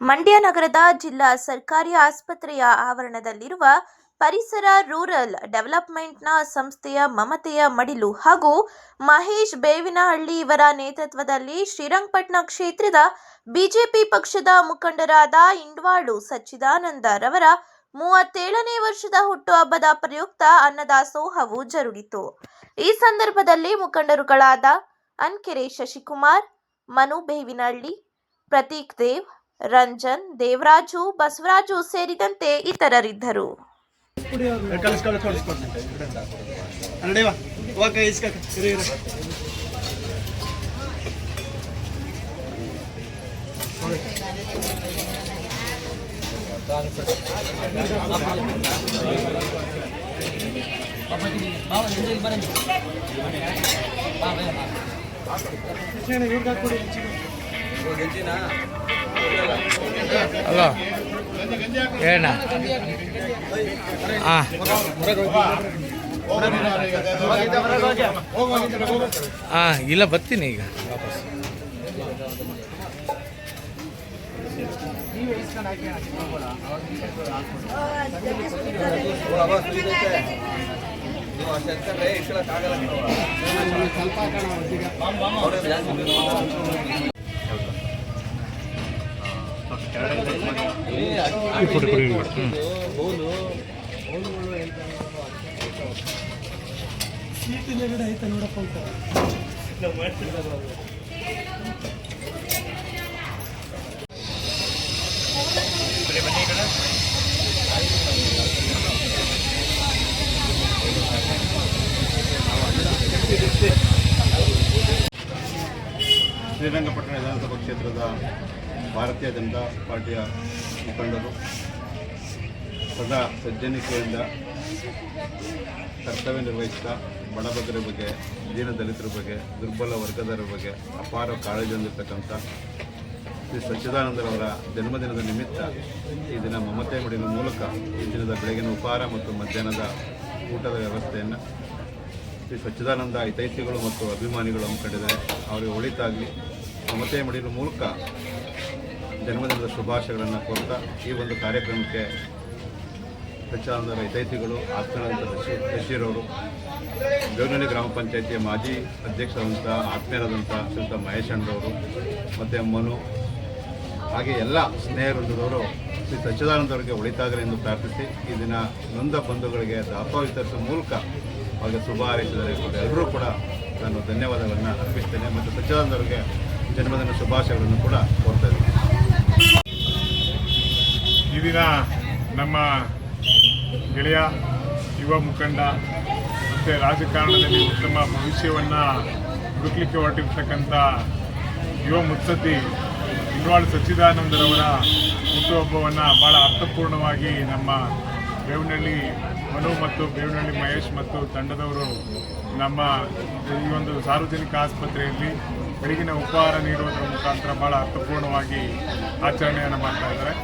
ಮಂಡ್ಯ ನಗರದ ಜಿಲ್ಲಾ ಸರ್ಕಾರಿ ಆಸ್ಪತ್ರೆಯ ಆವರಣದಲ್ಲಿರುವ ಪರಿಸರ ರೂರಲ್ ಡೆವಲಪ್ಮೆಂಟ್ನ ಸಂಸ್ಥೆಯ ಮಮತೆಯ ಮಡಿಲು ಹಾಗೂ ಮಹೇಶ್ ಬೇವಿನಹಳ್ಳಿ ಇವರ ನೇತೃತ್ವದಲ್ಲಿ ಶ್ರೀರಂಗಪಟ್ಟಣ ಕ್ಷೇತ್ರದ ಬಿಜೆಪಿ ಪಕ್ಷದ ಮುಖಂಡರಾದ ಇಂಡ್ವಾಳು ಸಚ್ಚಿದಾನಂದ ರವರ ಮೂವತ್ತೇಳನೇ ವರ್ಷದ ಹುಟ್ಟುಹಬ್ಬದ ಪ್ರಯುಕ್ತ ಅನ್ನದಾಸೋಹವು ಜರುಗಿತು. ಈ ಸಂದರ್ಭದಲ್ಲಿ ಮುಖಂಡರುಗಳಾದ ಅನ್ಕೆರೆ ಶಶಿಕುಮಾರ್, ಮನು ಬೇವಿನಹಳ್ಳಿ, ಪ್ರತೀಕ್ ದೇವ್ ರಂಜನ್ ದೇವರಾಜು ಬಸವರಾಜು ಸೇರಿದಂತೆ ಇತರರಿದ್ದರು ಹಲೋ ಹೇಳಣ್ಣ. ಹಾಂ ಹಾಂ ಇಲ್ಲ ಬರ್ತೀನಿ ಈಗ. ವಾಪಸ್ ಸೀಟಿನ ಐತೆ ನೋಡಪ್ಪ ಅಂತ ಶ್ರೀರಂಗಪಟ್ಟಣ ವಿಧಾನಸಭಾ ಕ್ಷೇತ್ರದ ಭಾರತೀಯ ಜನತಾ ಪಾರ್ಟಿಯ ಮುಖಂಡರು, ಸದಾ ಸಜ್ಜನಿಕೆಯಿಂದ ಕರ್ತವ್ಯ ನಿರ್ವಹಿಸ್ತಾ ಬಡಬಗರ ಬಗ್ಗೆ, ದೀನ ದಲಿತರ ಬಗ್ಗೆ, ದುರ್ಬಲ ವರ್ಗದವರ ಬಗ್ಗೆ ಅಪಾರ ಕಾಳಜಿ ಹೊಂದಿರತಕ್ಕಂಥ ಶ್ರೀ ಸಚ್ಚಿದಾನಂದರವರ ಜನ್ಮದಿನದ ನಿಮಿತ್ತ ಈ ದಿನ ಮಮತೆ ಮಡಿನ ಮೂಲಕ ಈ ದಿನದ ಬೆಳಗಿನ ಉಪಹಾರ ಮತ್ತು ಮಧ್ಯಾಹ್ನದ ಊಟದ ವ್ಯವಸ್ಥೆಯನ್ನು ಶ್ರೀ ಸಚ್ಚಿದಾನಂದ ಹಿತೈಷಿಗಳು ಮತ್ತು ಅಭಿಮಾನಿಗಳು ಹಮ್ಮಿಕೊಂಡಿದ್ದಾರೆ ಅವರಿಗೆ ಒಳಿತಾಗಲಿ. ಮಮತೆ ಮಡಿನ ಮೂಲಕ ಜನ್ಮದಿನದ ಶುಭಾಶಯಗಳನ್ನು ಕೋರ್ತಾ ಈ ಒಂದು ಕಾರ್ಯಕ್ರಮಕ್ಕೆ ಪ್ರಚಾರದ ಹಿತೈಷಿಗಳು ಆತ್ಮೀಯರಾದಂಥ ಶಶಿ, ಶಶಿರವರು ದೇವನಹಳ್ಳಿ ಗ್ರಾಮ ಪಂಚಾಯಿತಿಯ ಮಾಜಿ ಅಧ್ಯಕ್ಷರಾದಂಥ ಆತ್ಮೀಯರಾದಂಥ ಶ್ರೀಯುತ ಮಹೇಶ್ ಅಣ್ಣರವರು, ಮತ್ತು ಮನು, ಹಾಗೆ ಎಲ್ಲ ಸ್ನೇಹವೃಂದದವರು ಶ್ರೀ ಸಚ್ಚಿದಾನಂದವರಿಗೆ ಒಳಿತಾಗಲಿ ಎಂದು ಪ್ರಾರ್ಥಿಸಿ ಈ ದಿನ ನೊಂದ ಬಂಧುಗಳಿಗೆ ದಾಪ ಮೂಲಕ ಹಾಗೆ ಶುಭ ಹಾರೈಸಿದರೆ ಎಲ್ಲರೂ ಕೂಡ ನಾನು ಧನ್ಯವಾದಗಳನ್ನು ಅರ್ಪಿಸ್ತೇನೆ ಮತ್ತು ಸಚ್ಚಿದಾನಂದವರಿಗೆ ಜನ್ಮದಿನ ಶುಭಾಶಯಗಳನ್ನು ಕೂಡ ಕೊಡ್ತಾ ಇದ್ದೀನಿ. ಈ ದಿನ ನಮ್ಮ ಗೆಳೆಯ ಯುವ ಮುಖಂಡ ಮತ್ತು ರಾಜಕಾರಣದಲ್ಲಿ ಉತ್ತಮ ಭವಿಷ್ಯವನ್ನು ಹುಡುಕ್ಲಿಕ್ಕೆ ಹೊರಟಿರ್ತಕ್ಕಂಥ ಯುವ ಮುತ್ಸದ್ದಿ ಇನ್ವಾಳ್ ಸಚ್ಚಿದಾನಂದರವರ ಹುಟ್ಟುಹಬ್ಬವನ್ನು ಭಾಳ ಅರ್ಥಪೂರ್ಣವಾಗಿ ನಮ್ಮ ಬೇವನಹಳ್ಳಿ ಮನು ಮತ್ತು ಬೇವನಹಳ್ಳಿ ಮಹೇಶ್ ಮತ್ತು ತಂಡದವರು ನಮ್ಮ ಈ ಒಂದು ಸಾರ್ವಜನಿಕ ಆಸ್ಪತ್ರೆಯಲ್ಲಿ ಬೆಳಗಿನ ಉಪಹಾರ ನೀಡುವುದರ ಮುಖಾಂತರ ಭಾಳ ಅರ್ಥಪೂರ್ಣವಾಗಿ ಆಚರಣೆಯನ್ನು ಮಾಡ್ತಾ ಇದ್ದಾರೆ.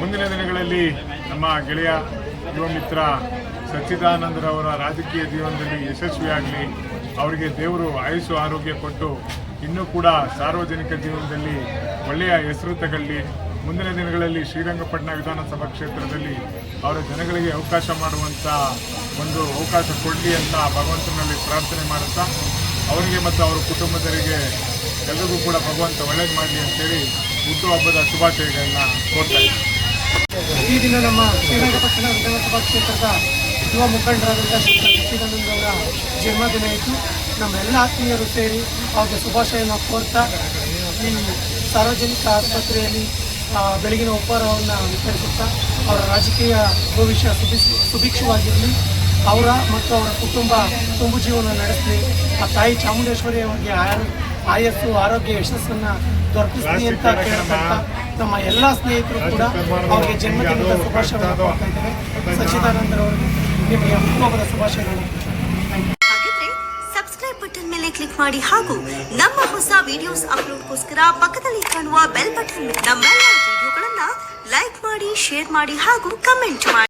ಮುಂದಿನ ದಿನಗಳಲ್ಲಿ ನಮ್ಮ ಗೆಳೆಯ ಯುವ ಮಿತ್ರ ಸಚ್ಚಿದಾನಂದರವರ ರಾಜಕೀಯ ಜೀವನದಲ್ಲಿ ಯಶಸ್ವಿಯಾಗಲಿ, ಅವರಿಗೆ ದೇವರು ಆಯುಷು, ಆರೋಗ್ಯ ಕೊಟ್ಟು ಇನ್ನೂ ಕೂಡ ಸಾರ್ವಜನಿಕ ಜೀವನದಲ್ಲಿ ಒಳ್ಳೆಯ ಹೆಸರು ತಗಲಿ ಮುಂದಿನ ದಿನಗಳಲ್ಲಿ ಶ್ರೀರಂಗಪಟ್ಟಣ ವಿಧಾನಸಭಾ ಕ್ಷೇತ್ರದಲ್ಲಿ ಅವರ ಜನಗಳಿಗೆ ಅವಕಾಶ ಮಾಡುವಂಥ ಒಂದು ಅವಕಾಶ ಕೊಡಲಿ ಅಂತ ಭಗವಂತನಲ್ಲಿ ಪ್ರಾರ್ಥನೆ ಮಾಡುತ್ತಾ, ಅವರಿಗೆ ಮತ್ತು ಅವರ ಕುಟುಂಬದವರಿಗೆ ಎಲ್ಲರಿಗೂ ಕೂಡ ಭಗವಂತ ಒಳ್ಳೇದು ಮಾಡಲಿ ಅಂತೇಳಿ ಹುಟ್ಟುಹಬ್ಬದ ಶುಭಾಶಯಗಳನ್ನು ಕೋರ್ತಾ ಇದ್ದೀನಿ. ಈ ದಿನ ನಮ್ಮ ಶ್ರೀರಂಗಪಟ್ಟಣ ವಿಧಾನಸಭಾ ಕ್ಷೇತ್ರದ ಯುವ ಮುಖಂಡರಾದಂಥ ಅವರ ಜನ್ಮದಿನ ಇತ್ತು ನಮ್ಮೆಲ್ಲ ಆತ್ಮೀಯರು ಸೇರಿ ಅವ್ರಿಗೆ ಶುಭಾಶಯನ ಕೋರ್ತಾ ಈ ಸಾರ್ವಜನಿಕ ಆಸ್ಪತ್ರೆಯಲ್ಲಿ ಬೆಳಗಿನ ಉಪಹಾರವನ್ನು ವಿತರಿಸುತ್ತಾ ಅವರ ರಾಜಕೀಯ ಭವಿಷ್ಯ ಸುಭಿಸ್, ಸುಭಿಕ್ಷವಾಗಿರಲಿ. ಅವರ ಮತ್ತು ಅವರ ಕುಟುಂಬ ತುಂಬು ಜೀವನ ನಡೆಸಲಿ. ಆ ತಾಯಿ ಚಾಮುಂಡೇಶ್ವರಿ ಅವರಿಗೆ ಆಯ- ಆಯಸ್ಸು, ಆರೋಗ್ಯ ಯಶಸ್ಸನ್ನು ದೊರಕಿಸಲಿ ಅಂತ ಕೇಳ್ಕೊಂತ ನಮ್ಮ ಎಲ್ಲ ಸ್ನೇಹಿತರು ಕೂಡ ಅವರಿಗೆ ಜನ್ಮದಿನದ ಶುಭಾಶಯಗಳನ್ನು ಕೋರ್ತಾ ಇದ್ದೇವೆ. ನಿಮಗೆ ಹುಟ್ಟುಹಬ್ಬದ ಶುಭಾಶಯಗಳನ್ನು ಬಟನ್ ಮೇಲೆ ಕ್ಲಿಕ್ ಮಾಡಿ ಹಾಗೂ ನಮ್ಮ ಹೊಸ ವಿಡಿಯೋಸ್ ಅಪ್ಲೋಡ್ಗೋಸ್ಕರ ಪಕ್ಕದಲ್ಲಿ ಕಾಣುವ ಬೆಲ್ ಬಟನ್ ನಮ್ಮೆಲ್ಲ ವಿಡಿಯೋಗಳನ್ನ ಲೈಕ್ ಮಾಡಿ ಶೇರ್ ಮಾಡಿ ಹಾಗೂ ಕಮೆಂಟ್ ಮಾಡಿ.